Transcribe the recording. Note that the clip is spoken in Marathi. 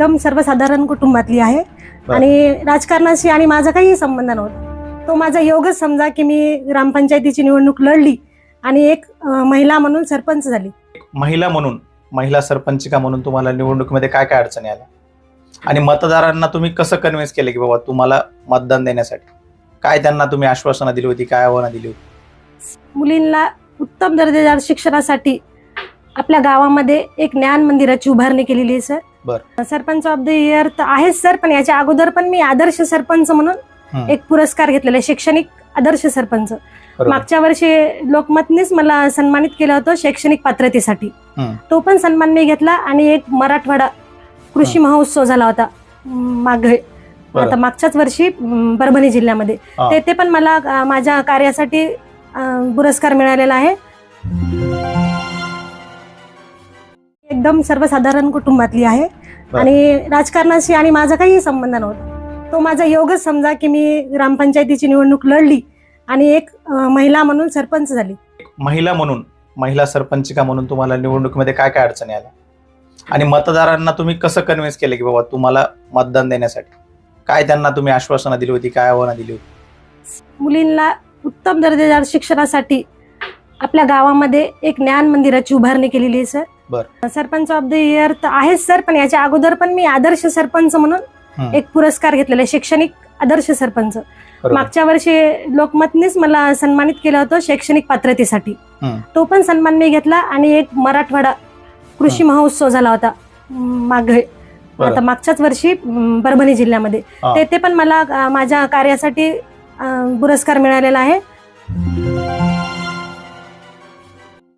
एकदम सर्वसाधारण कुटुंबातली आहे. आणि राजकारणाशी आणि माझा काही संबंध नव्हता. तो माझा योगच समजा की मी ग्रामपंचायतीची निवडणूक लढली आणि एक महिला म्हणून सरपंच झाली. महिला म्हणून महिला सरपंचिका म्हणून तुम्हाला निवडणुकीमध्ये काय काय अडचणी आल्या? आणि मतदारांना तुम्ही कसं कन्व्हिन्स केलं की बाबा तुम्हाला मतदान देण्यासाठी? काय त्यांना तुम्ही आश्वासनं दिली होती काय आव्हानं दिली होती? मुलींना उत्तम दर्जेदार शिक्षणासाठी आपल्या गावामध्ये एक ज्ञान मंदिराची उभारणी केलेली आहे सर. बरं. सरपंच ऑफ द इयर तर आहेच सर पण याच्या अगोदर पण मी आदर्श सरपंच म्हणून. एक पुरस्कार घेतलेला आहे शैक्षणिक आदर्श सरपंच. मागच्या वर्षी लोकमतनेच मला सन्मानित केलं होतं शैक्षणिक पात्रतेसाठी. तो पण सन्मान मी घेतला आणि एक मराठवाडा कृषी महोत्सव झाला होता मागे. आता मागच्याच वर्षी परभणी जिल्ह्यामध्ये हा. ते ते पण मला माझ्या कार्यासाठी पुरस्कार मिळालेला आहे एकदम सर्वसाधारण कुटुंबातली आहे. आणि राजकारणाशी आणि माझा काही संबंध नव्हता. तो माझा योगच समजा की मी ग्रामपंचायतीची निवडणूक लढली आणि एक महिला म्हणून सरपंच झाली. महिला म्हणून महिला सरपंचिका म्हणून तुम्हाला निवडणुकीमध्ये काय काय अडचणी आल्या? आणि मतदारांना तुम्ही कसं कन्व्हिन्स केलं की बाबा तुम्हाला मतदान देण्यासाठी? काय त्यांना तुम्ही आश्वासनं दिली होती काय आव्हानं दिली होती? मुलींना उत्तम दर्जेदार शिक्षणासाठी आपल्या गावामध्ये एक ज्ञान मंदिराची उभारणी केलेली आहे सर. बरं. सरपंच ऑफ द इयर तर आहेच सर पण याच्या अगोदर पण मी आदर्श सरपंच म्हणून. एक पुरस्कार घेतलेला आहे शैक्षणिक आदर्श सरपंच. मागच्या वर्षी लोकमतनेच मला सन्मानित केलं होतं शैक्षणिक पात्रतेसाठी. तो पण सन्मान मी घेतला आणि एक मराठवाडा कृषी महोत्सव झाला होता मागे. आता मागच्याच वर्षी परभणी जिल्ह्यामध्ये हा. ते ते पण मला माझ्या कार्यासाठी पुरस्कार मिळालेला आहे